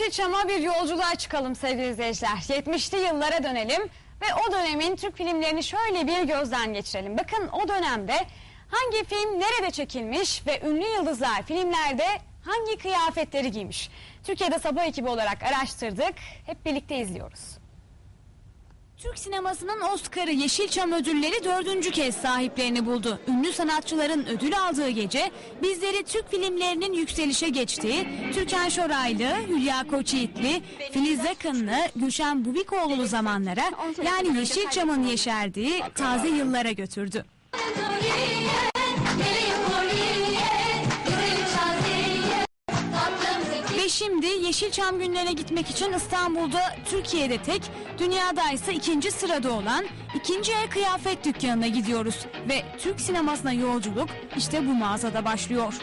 Yeşilçam'a bir yolculuğa çıkalım sevgili izleyiciler. 70'li yıllara dönelim ve o dönemin Türk filmlerini şöyle bir gözden geçirelim. Bakın o dönemde hangi film nerede çekilmiş ve ünlü yıldızlar filmlerde hangi kıyafetleri giymiş? Türkiye'de sabah ekibi olarak araştırdık. Hep birlikte izliyoruz. Türk sinemasının Oscar'ı Yeşilçam ödülleri dördüncü kez sahiplerini buldu. Ünlü sanatçıların ödül aldığı gece bizleri Türk filmlerinin yükselişe geçtiği Türkan Şoraylı, Hülya Koçyiğitli, Filiz Akınlı, Gülşen Bubikoğlu zamanlara yani Yeşilçam'ın yeşerdiği taze yıllara götürdü. Şimdi Yeşilçam günlerine gitmek için İstanbul'da Türkiye'de tek, dünyada ise ikinci sırada olan ikinci el kıyafet dükkanına gidiyoruz. Ve Türk sinemasına yolculuk işte bu mağazada başlıyor.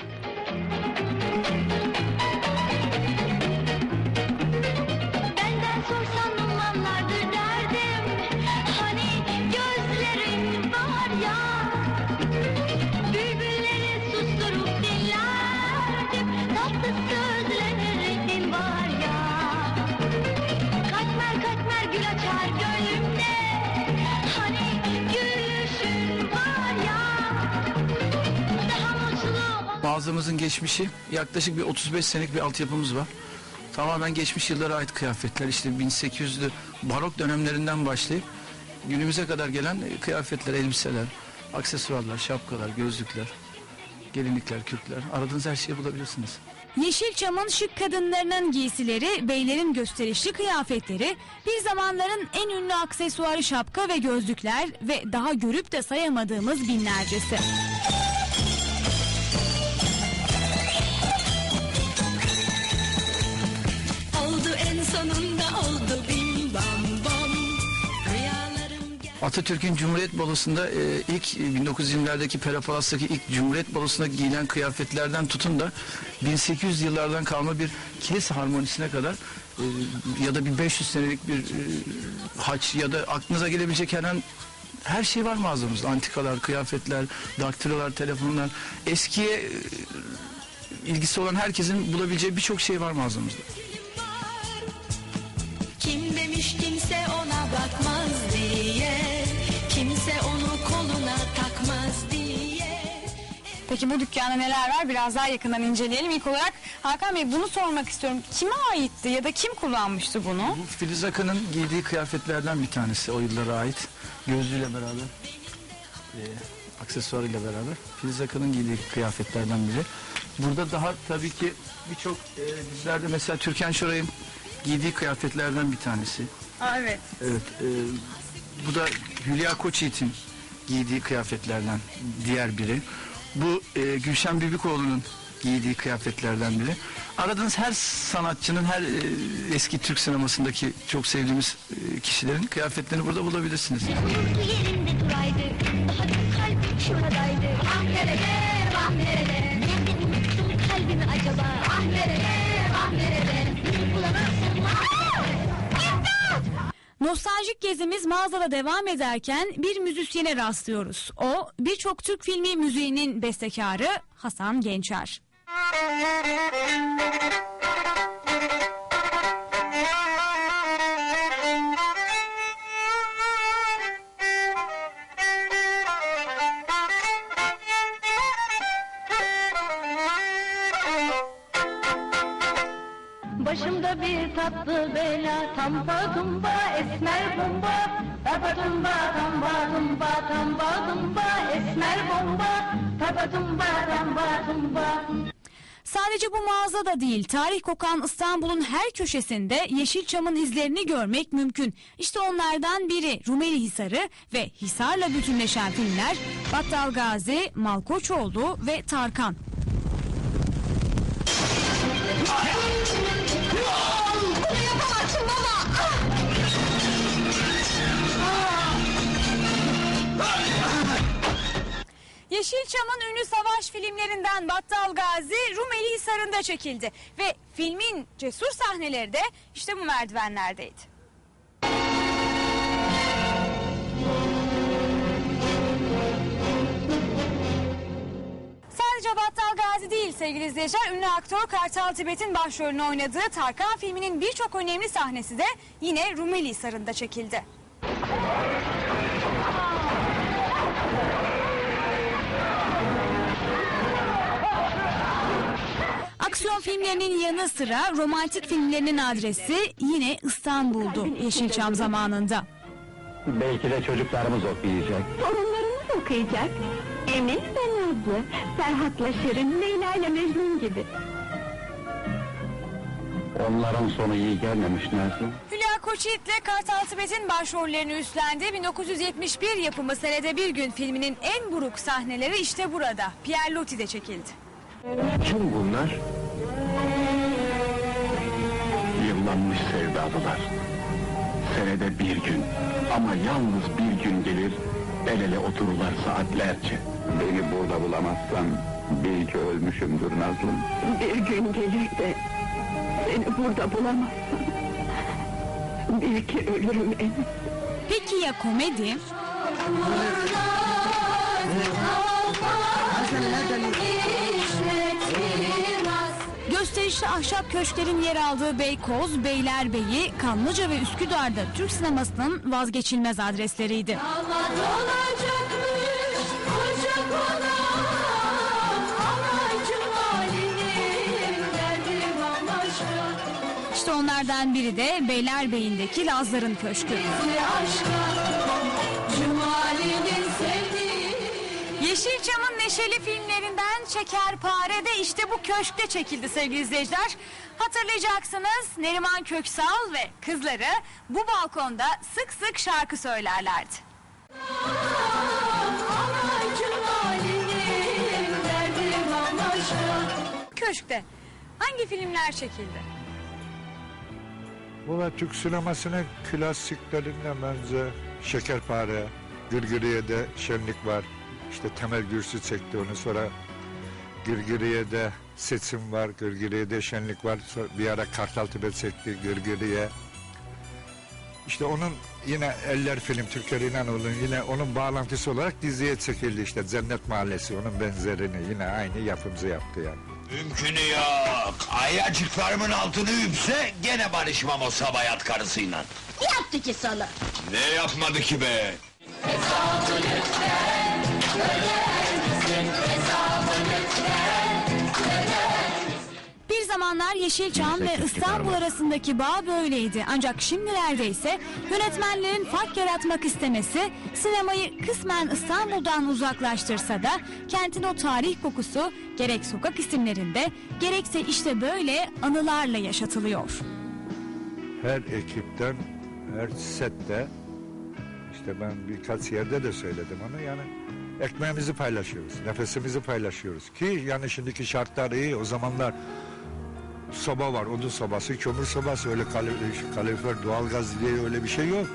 Mağazamızın geçmişi yaklaşık bir 35 senelik bir altyapımız var. Tamamen geçmiş yıllara ait kıyafetler işte 1800'lü barok dönemlerinden başlayıp günümüze kadar gelen e, kıyafetler, elbiseler, aksesuarlar, şapkalar, gözlükler, gelinlikler, kürkler aradığınız her şeyi bulabilirsiniz. Yeşilçam'ın şık kadınlarının giysileri, beylerin gösterişli kıyafetleri, bir zamanların en ünlü aksesuarı şapka ve gözlükler ve daha görüp de sayamadığımız binlercesi. Atatürk'ün Cumhuriyet Balosu'nda e, ilk e, 1920'lerdeki Pera Palas'taki ilk Cumhuriyet Balosu'na giyilen kıyafetlerden tutun da 1800 yıllardan kalma bir kilise harmonisine kadar e, ya da bir 500 senelik bir e, haç ya da aklınıza gelebilecek her her şey var mağazamızda. Antikalar, kıyafetler, daktilolar, telefonlar. Eskiye e, ilgisi olan herkesin bulabileceği birçok şey var mağazamızda. Peki bu dükkanda neler var biraz daha yakından inceleyelim. İlk olarak Hakan Bey bunu sormak istiyorum. Kime aitti ya da kim kullanmıştı bunu? Bu Filiz Akın'ın giydiği kıyafetlerden bir tanesi o yıllara ait. Gözlüğüyle beraber, e, aksesuarıyla beraber. Filiz Akın'ın giydiği kıyafetlerden biri. Burada daha tabii ki birçok e, dizilerde mesela Türkan Şoray'ın giydiği kıyafetlerden bir tanesi. Aa, evet. Evet. e, bu da Hülya Koçyiğit'in giydiği kıyafetlerden diğer biri. Bu e, Gülşen Bibikoğlu'nun giydiği kıyafetlerden biri. Aradığınız her sanatçının, her e, eski Türk sinemasındaki çok sevdiğimiz e, kişilerin kıyafetlerini burada bulabilirsiniz. Bulurdu yerinde duraydı Daha şuradaydı Ah Nostaljik gezimiz mağazada devam ederken bir müzisyene rastlıyoruz. O birçok Türk filmi müziğinin bestekarı Hasan Gençer. Başımda bir tatlı bela Tampa tumba esmer bomba Tapa tumba tamba tumba Tamba tumba esmer bomba Tapa tumba tamba tumba Sadece bu mağazada değil, tarih kokan İstanbul'un her köşesinde Yeşilçam'ın izlerini görmek mümkün. İşte onlardan biri Rumeli Hisarı ve Hisar'la bütünleşen filmler Battal Gazi, Malkoçoğlu ve Tarkan. Yeşilçam'ın ünlü savaş filmlerinden Battal Gazi Rumeli Hisarı'nda çekildi ve filmin cesur sahneleri de işte bu merdivenlerdeydi. Sadece Battal Gazi değil sevgili izleyiciler. Ünlü aktör Kartal Tibet'in başrolünü oynadığı Tarkan filminin birçok önemli sahnesi de yine Rumeli Hisarı'nda çekildi. Aksiyon filmlerinin yanı sıra romantik filmlerinin adresi yine İstanbul'du Yeşilçam zamanında. Belki de çocuklarımız okuyacak. Torunlarımız okuyacak. Emin ve Nazlı, Ferhat'la Şirin, Leyla ile Mecnun gibi. Onların sonu iyi gelmemiş Nazlı. Hülya Koçyiğit'le Kartal Tibet'in başrollerini üstlendiği 1971 yapımı Senede Bir Gün filminin en buruk sahneleri işte burada. Pierre Loti'de çekildi. Kim bunlar? Yıllanmış sevdalılar. Senede bir gün ama yalnız bir gün gelir, el ele otururlar saatlerce. Beni burada bulamazsan bil ki ölmüşümdür Nazlım. Bir gün gelir de seni burada bulamazsam. Bil ki ölürüm Emin. Peki ya komedi? Gösterişli ahşap köşklerin yer aldığı Beykoz, Beylerbeyi, Kanlıca ve Üsküdar'da Türk sinemasının vazgeçilmez adresleriydi. İşte onlardan biri de Beylerbeyi'ndeki Lazların Köşkü. Yeşilçam'ın neşeli filmlerinden Şekerpare de işte bu köşkte çekildi sevgili izleyiciler. Hatırlayacaksınız Neriman Köksal ve kızları bu balkonda sık sık şarkı söylerlerdi. Köşkte hangi filmler çekildi? Valla Türk sinemasının klasiklerine benzer Şekerpare, Gırgırıye'de Şenlik var. İşte Temel Gürsı çekti onu sonra Gırgırıye'de Seçim var, Gırgırıye'de Şenlik var. Sonra bir ara Kartal Tibet çekti Gırgırıye. İşte onun yine Eller film Türker İnanoğlu'nun yine onun bağlantısı olarak diziye çekildi işte Cennet Mahallesi onun benzerini yine aynı yapımcı yaptı yani. Mümkünü yok. Ayacıklarımın altını üpse gene barışmam o sabayat karısıyla. Yaptı ki sana. Ne yapmadı ki be? Bir zamanlar Yeşilçam ve İstanbul arasındaki bağ böyleydi. Ancak şimdilerde ise yönetmenlerin fark yaratmak istemesi sinemayı kısmen İstanbul'dan uzaklaştırsa da kentin o tarih kokusu gerek sokak isimlerinde gerekse işte böyle anılarla yaşatılıyor. her ekipten, her sette işte ben birkaç yerde de söyledim onu yani ekmeğimizi paylaşıyoruz, nefesimizi paylaşıyoruz ki yani şimdiki şartlar iyi o zamanlar soba var, odun sobası, kömür sobası öyle kal- kalorifer, doğalgaz diye öyle bir şey yok.